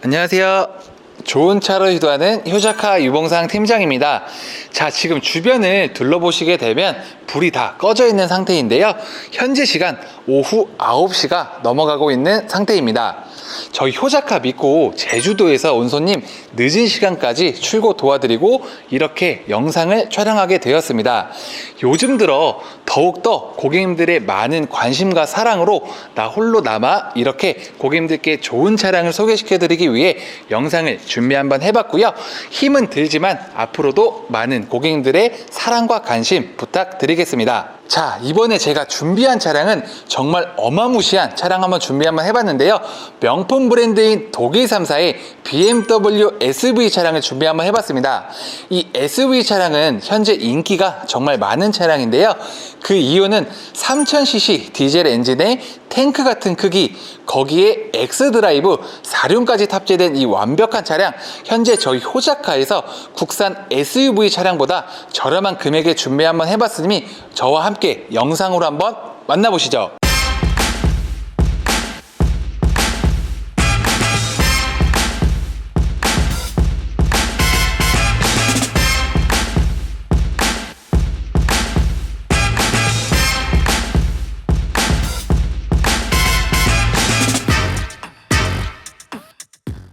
안녕하세요. 좋은 차를 유도하는 효자카 유봉상 팀장입니다. 자, 지금 주변을 둘러보시게 되면 불이 다 꺼져 있는 상태인데요. 현재 시간 오후 9시가 넘어가고 있는 상태입니다. 저희 효자카 믿고 제주도에서 온 손님 늦은 시간까지 출고 도와드리고 이렇게 영상을 촬영하게 되었습니다. 요즘 들어 더욱더 고객님들의 많은 관심과 사랑으로 나 홀로 남아 이렇게 고객님들께 좋은 차량을 소개시켜 드리기 위해 영상을 준비 한번 해봤고요. 힘은 들지만 앞으로도 많은 고객님들의 사랑과 관심 부탁드리겠습니다. 자, 이번에 제가 준비한 차량은 정말 어마무시한 차량 한번 준비 한번 해봤는데요. 명품 브랜드인 독일 3사의 BMW SV 차량을 준비 한번 해봤습니다. 이 SV 차량은 현재 인기가 정말 많은 차량인데요. 그 이유는 3000cc 디젤 엔진의 탱크 같은 크기, 거기에 X드라이브 4륜까지 탑재된 이 완벽한 차량, 현재 저희 호자카에서 국산 SUV 차량보다 저렴한 금액에 준비 한번 해봤으니 저와 함께 영상으로 한번 만나보시죠.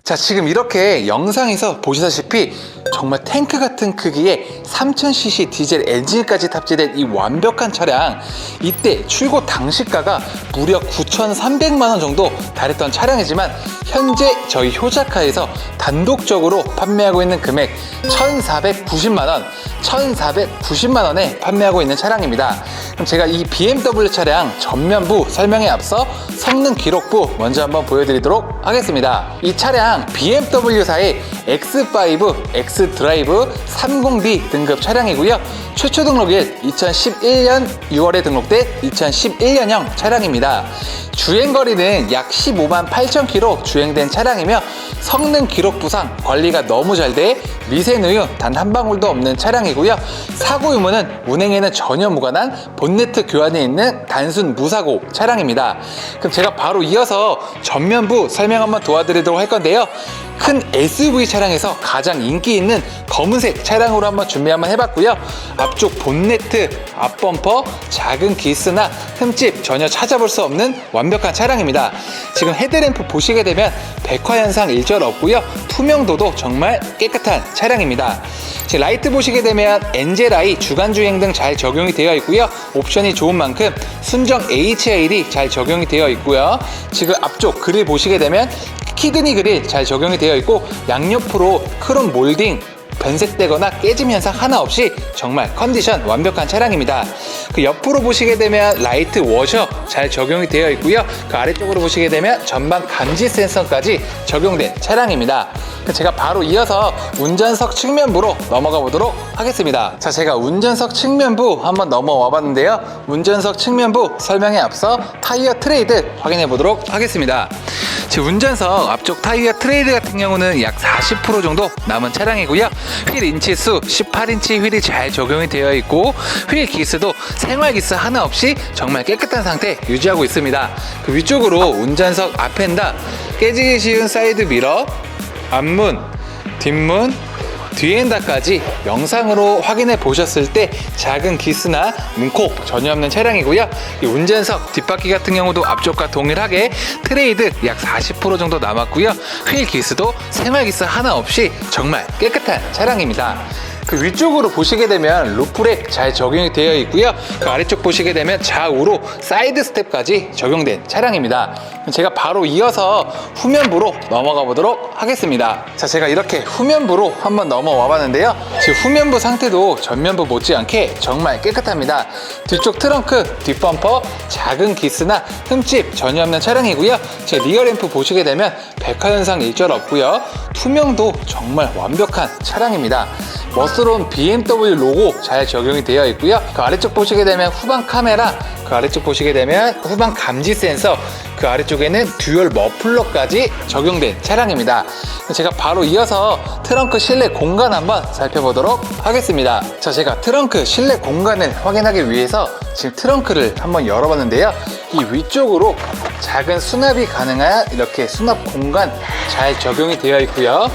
자, 지금 이렇게 영상에서 보시다시피 정말 탱크 같은 크기의 3000cc 디젤 엔진까지 탑재된 이 완벽한 차량 이때 출고 당시가가 무려 9,300만원 정도 달했던 차량이지만 현재 저희 효자카에서 단독적으로 판매하고 있는 금액 1,490만원 1,490만원에 판매하고 있는 차량입니다 제가 이 BMW 차량 전면부 설명에 앞서 성능 기록부 먼저 한번 보여드리도록 하겠습니다. 이 차량 BMW사의 X5 X 드라이브 30D 등급 차량이고요. 최초 등록일 2011년 6월에 등록된 2011년형 차량입니다. 주행 거리는 약 15만 8천 킬로 주행된 차량이며 성능 기록 부상 관리가 너무 잘 돼 미세누유 단 한 방울도 없는 차량이고요. 사고 유무는 운행에는 전혀 무관한 본네트 교환에 있는 단순 무사고 차량입니다. 그럼 제가 바로 이어서 전면부 설명 한번 도와드리도록 할 건데요. 큰 SUV 차량에서 가장 인기 있는 검은색 차량으로 한번 준비 한번 해봤고요. 앞쪽 본네트, 앞범퍼, 작은 기스나 흠집 전혀 찾아볼 수 없는 완벽한 차량입니다. 지금 헤드램프 보시게 되면 백화 현상 일절 없고요. 투명도도 정말 깨끗한 차량입니다. 지금 라이트 보시게 되면 엔젤아이 주간 주행 등 잘 적용이 되어 있고요. 옵션이 좋은 만큼 순정 HID 잘 적용이 되어 있고요. 지금 앞쪽 그릴 보시게 되면 키드니 그릴 잘 적용이 되어 있고 양옆으로 크롬 몰딩 변색되거나 깨짐 현상 하나 없이 정말 컨디션 완벽한 차량입니다. 그 옆으로 보시게 되면 라이트 워셔 잘 적용이 되어 있고요. 그 아래쪽으로 보시게 되면 전방 감지 센서까지 적용된 차량입니다. 제가 바로 이어서 운전석 측면부로 넘어가 보도록 하겠습니다. 자, 제가 운전석 측면부 한번 넘어와 봤는데요. 운전석 측면부 설명에 앞서 타이어 트레이드 확인해 보도록 하겠습니다. 지금 운전석 앞쪽 타이어 트레이드 같은 경우는 약 40% 정도 남은 차량이고요. 휠 인치 수 18인치 휠이 잘 적용이 되어 있고 휠 기스도 생활 기스 하나 없이 정말 깨끗한 상태 유지하고 있습니다. 그 위쪽으로 운전석 앞엔다 깨지기 쉬운 사이드 미러 앞문, 뒷문, 뒤엔다까지 영상으로 확인해 보셨을 때 작은 기스나 문콕 전혀 없는 차량이고요. 이 운전석 뒷바퀴 같은 경우도 앞쪽과 동일하게 트레이드 약 40% 정도 남았고요. 휠 기스도 생활 기스 하나 없이 정말 깨끗한 차량입니다. 그 위쪽으로 보시게 되면 루프렉 잘 적용이 되어 있고요. 그 아래쪽 보시게 되면 좌우로 사이드 스텝까지 적용된 차량입니다. 제가 바로 이어서 후면부로 넘어가 보도록 하겠습니다. 자, 제가 이렇게 후면부로 한번 넘어와 봤는데요. 지금 후면부 상태도 전면부 못지않게 정말 깨끗합니다. 뒤쪽 트렁크, 뒷범퍼, 작은 기스나 흠집 전혀 없는 차량이고요. 제 리어램프 보시게 되면 백화현상 일절 없고요. 투명도 정말 완벽한 차량입니다. 멋스러운 BMW 로고 잘 적용이 되어 있고요. 그 아래쪽 보시게 되면 후방 카메라, 그 아래쪽 보시게 되면 후방 감지 센서, 그 아래쪽에는 듀얼 머플러까지 적용된 차량입니다. 제가 바로 이어서 트렁크 실내 공간 한번 살펴보도록 하겠습니다. 자, 제가 트렁크 실내 공간을 확인하기 위해서 지금 트렁크를 한번 열어봤는데요. 이 위쪽으로 작은 수납이 가능한 이렇게 수납 공간 잘 적용이 되어 있고요.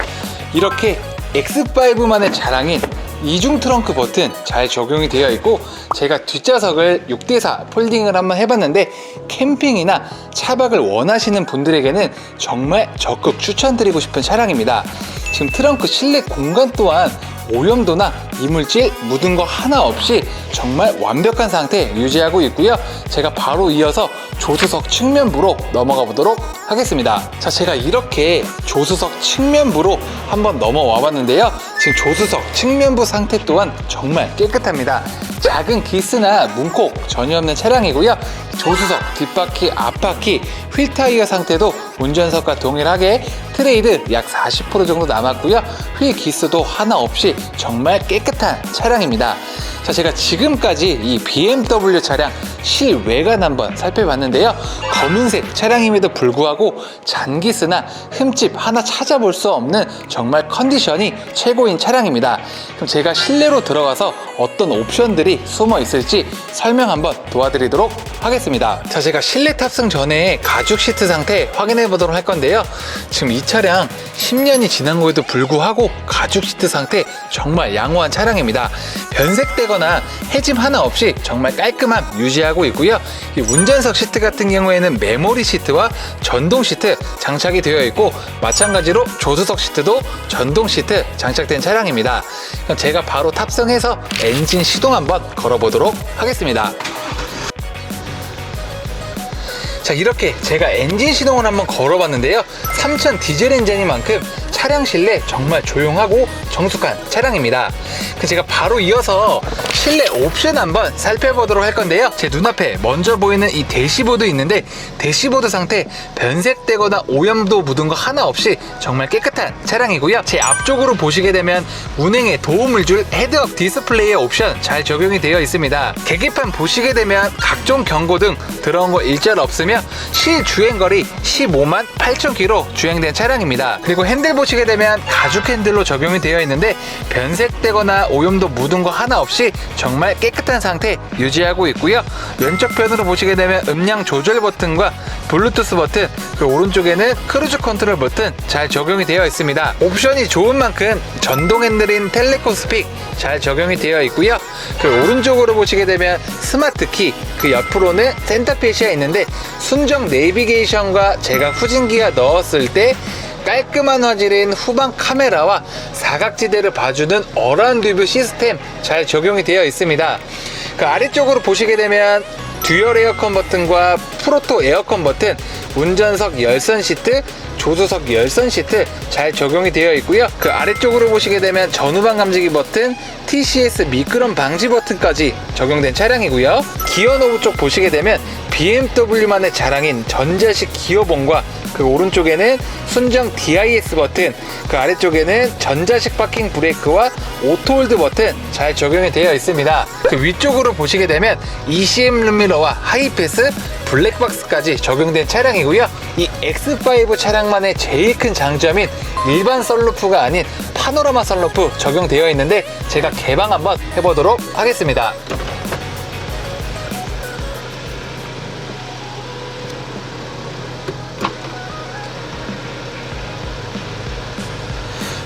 이렇게 X5만의 자랑인 이중 트렁크 버튼 잘 적용이 되어 있고 제가 뒷좌석을 6대4 폴딩을 한번 해봤는데 캠핑이나 차박을 원하시는 분들에게는 정말 적극 추천드리고 싶은 차량입니다. 지금 트렁크 실내 공간 또한 오염도나 이물질 묻은 거 하나 없이 정말 완벽한 상태 유지하고 있고요. 제가 바로 이어서 조수석 측면부로 넘어가 보도록 하겠습니다. 자, 제가 이렇게 조수석 측면부로 한번 넘어와 봤는데요. 지금 조수석 측면부 상태 또한 정말 깨끗합니다. 작은 기스나 문콕 전혀 없는 차량이고요. 조수석, 뒷바퀴, 앞바퀴, 휠 타이어 상태도 운전석과 동일하게 트레이드 약 40% 정도 남았고요. 휠 기스도 하나 없이 정말 깨끗한 차량입니다. 자, 제가 지금까지 이 BMW 차량 실외관 한번 살펴봤는데요. 검은색 차량임에도 불구하고 잔기스나 흠집 하나 찾아볼 수 없는 정말 컨디션이 최고인 차량입니다. 그럼 제가 실내로 들어가서 어떤 옵션들 이 숨어 있을지 설명 한번 도와드리도록 하겠습니다. 자, 제가 실내 탑승 전에 가죽 시트 상태 확인해 보도록 할 건데요. 지금 이 차량 10년이 지난 거에도 불구하고 가죽 시트 상태 정말 양호한 차량입니다. 변색되거나 해짐 하나 없이 정말 깔끔함 유지하고 있고요. 이 운전석 시트 같은 경우에는 메모리 시트와 전동 시트 장착이 되어 있고 마찬가지로 조수석 시트도 전동 시트 장착된 차량입니다. 제가 바로 탑승해서 엔진 시동 한번 걸어보도록 하겠습니다. 자 이렇게 제가 엔진 시동을 한번 걸어봤는데요 3000 디젤 엔진이만큼 차량 실내 정말 조용하고 정숙한 차량입니다. 그 제가 바로 이어서 실내 옵션 한번 살펴보도록 할 건데요. 제 눈앞에 먼저 보이는 이 대시보드 있는데 대시보드 상태 변색되거나 오염도 묻은 거 하나 없이 정말 깨끗한 차량이고요. 제 앞쪽으로 보시게 되면 운행에 도움을 줄 헤드업 디스플레이의 옵션 잘 적용이 되어 있습니다. 계기판 보시게 되면 각종 경고 등 들어온 거 일절 없으며 실 주행거리 15만 8천 킬로 주행된 차량입니다. 그리고 핸들 보시게 되면 가죽 핸들로 적용이 되어 있는데 변색되거나 오염도 묻은 거 하나 없이 정말 깨끗한 상태 유지하고 있고요. 왼쪽 편으로 보시게 되면 음량 조절 버튼과 블루투스 버튼 그리고 오른쪽에는 크루즈 컨트롤 버튼 잘 적용이 되어 있습니다. 옵션이 좋은 만큼 전동 핸들인 텔레코 스픽 잘 적용이 되어 있고요. 그 오른쪽으로 보시게 되면 스마트 키, 그 옆으로는 센터페시아 있는데 순정 내비게이션과 제가 후진기가 넣었을 때 깔끔한 화질인 후방 카메라와 사각지대를 봐주는 어라운드 뷰 시스템 잘 적용이 되어 있습니다. 그 아래쪽으로 보시게 되면 듀얼 에어컨 버튼과 프로토 에어컨 버튼, 운전석 열선 시트, 조수석 열선 시트 잘 적용이 되어 있고요. 그 아래쪽으로 보시게 되면 전후방 감지기 버튼, TCS 미끄럼 방지 버튼까지 적용된 차량이고요. 기어 노브 쪽 보시게 되면 BMW만의 자랑인 전자식 기어봉과 그 오른쪽에는 순정 DIS 버튼, 그 아래쪽에는 전자식 파킹 브레이크와 오토홀드 버튼 잘 적용이 되어 있습니다. 그 위쪽으로 보시게 되면 ECM 룸미러와 하이패스, 블랙박스까지 적용된 차량이고요. 이 X5 차량만의 제일 큰 장점인 일반 썬루프가 아닌 파노라마 썬루프 적용되어 있는데 제가 개방 한번 해보도록 하겠습니다.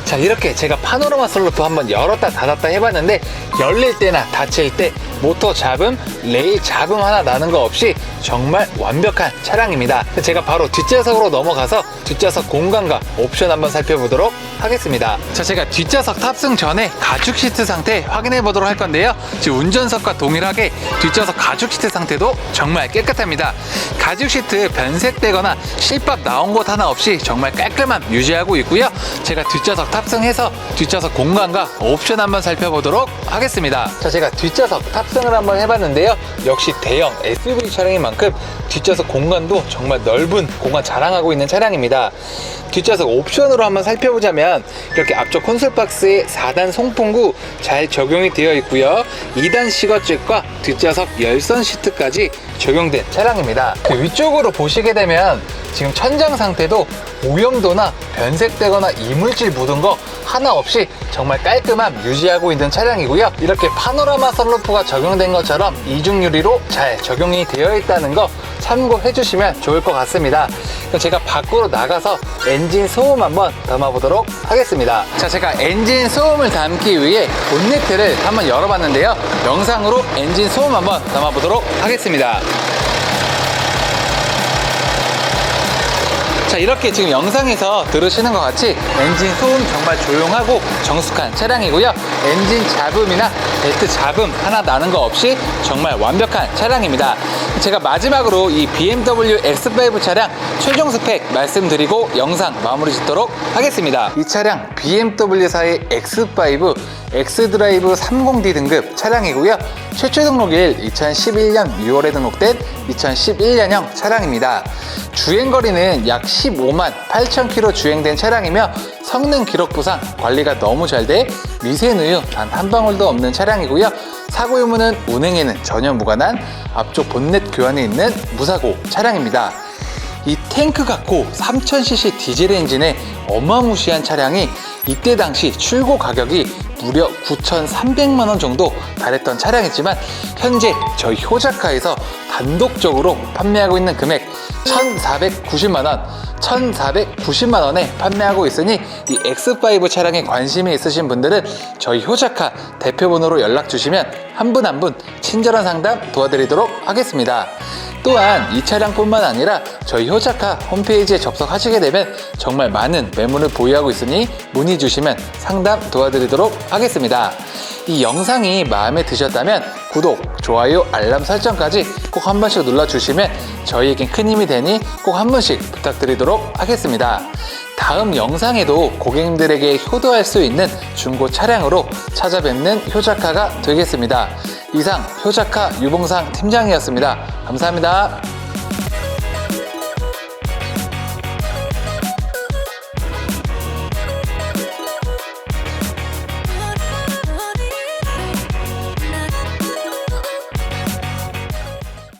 자 이렇게 제가 파노라마 썬루프 한번 열었다 닫았다 해봤는데 열릴 때나 닫힐 때 모터 잡음, 레일 잡음 하나 나는 거 없이 정말 완벽한 차량입니다. 제가 바로 뒷좌석으로 넘어가서 뒷좌석 공간과 옵션 한번 살펴보도록 하겠습니다. 자 제가 뒷좌석 탑승 전에 가죽 시트 상태 확인해 보도록 할 건데요. 지금 운전석과 동일하게 뒷좌석 가죽 시트 상태도 정말 깨끗합니다. 가죽 시트 변색되거나 실밥 나온 곳 하나 없이 정말 깔끔함 유지하고 있고요. 제가 뒷좌석 탑승해서 뒷좌석 공간과 옵션 한번 살펴보도록 하겠습니다. 자, 제가 뒷좌석 탑승 을 한번 해봤는데요. 역시 대형 SUV 차량인 만큼 뒷좌석 공간도 정말 넓은 공간 자랑하고 있는 차량입니다. 뒷좌석 옵션으로 한번 살펴보자면 이렇게 앞쪽 콘솔 박스에 4단 송풍구 잘 적용이 되어 있고요. 2단 시거잭과 뒷좌석 열선 시트까지 적용된 차량입니다. 그 위쪽으로 보시게 되면 지금 천장 상태도 오염도나 변색되거나 이물질 묻은 거 하나 없이 정말 깔끔함 유지하고 있는 차량이고요. 이렇게 파노라마 선루프가 적용된 것처럼 이중 유리로 잘 적용이 되어 있다는 거 참고해 주시면 좋을 것 같습니다. 그럼 제가 밖으로 나가서 엔진 소음 한번 담아보도록 하겠습니다. 자, 제가 엔진 소음을 담기 위해 본네트를 한번 열어봤는데요. 영상으로 엔진 소음 한번 담아보도록 하겠습니다. 자 이렇게 지금 영상에서 들으시는 것 같이 엔진 소음 정말 조용하고 정숙한 차량이고요 엔진 잡음이나 벨트 잡음 하나 나는 거 없이 정말 완벽한 차량입니다 제가 마지막으로 이 BMW X5 차량 최종 스펙 말씀드리고 영상 마무리 짓도록 하겠습니다 이 차량 BMW사의 X5 엑스드라이브 30D 등급 차량이고요. 최초 등록일 2011년 6월에 등록된 2011년형 차량입니다. 주행거리는 약 15만 8천 킬로 주행된 차량이며 성능 기록부상 관리가 너무 잘 돼 미세누유 단 한 방울도 없는 차량이고요. 사고 유무는 운행에는 전혀 무관한 앞쪽 본넷 교환이 있는 무사고 차량입니다. 이 탱크 갖고 3000cc 디젤 엔진의 어마무시한 차량이 이때 당시 출고 가격이 무려 9,300만 원 정도 달했던 차량이지만 현재 저희 효자카에서 단독적으로 판매하고 있는 금액 1,490만 원, 1,490만 원에 판매하고 있으니 이 X5 차량에 관심이 있으신 분들은 저희 효자카 대표번호로 연락 주시면 한 분 한 분 친절한 상담 도와드리도록 하겠습니다. 또한 이 차량뿐만 아니라 저희 효자카 홈페이지에 접속하시게 되면 정말 많은 매물을 보유하고 있으니 문의 주시면 상담 도와드리도록 하겠습니다. 이 영상이 마음에 드셨다면 구독, 좋아요, 알람 설정까지 꼭 한 번씩 눌러주시면 저희에겐 큰 힘이 되니 꼭 한 번씩 부탁드리도록 하겠습니다. 다음 영상에도 고객님들에게 효도할 수 있는 중고 차량으로 찾아뵙는 효자카가 되겠습니다. 이상 효자카 유봉상 팀장이었습니다. 감사합니다.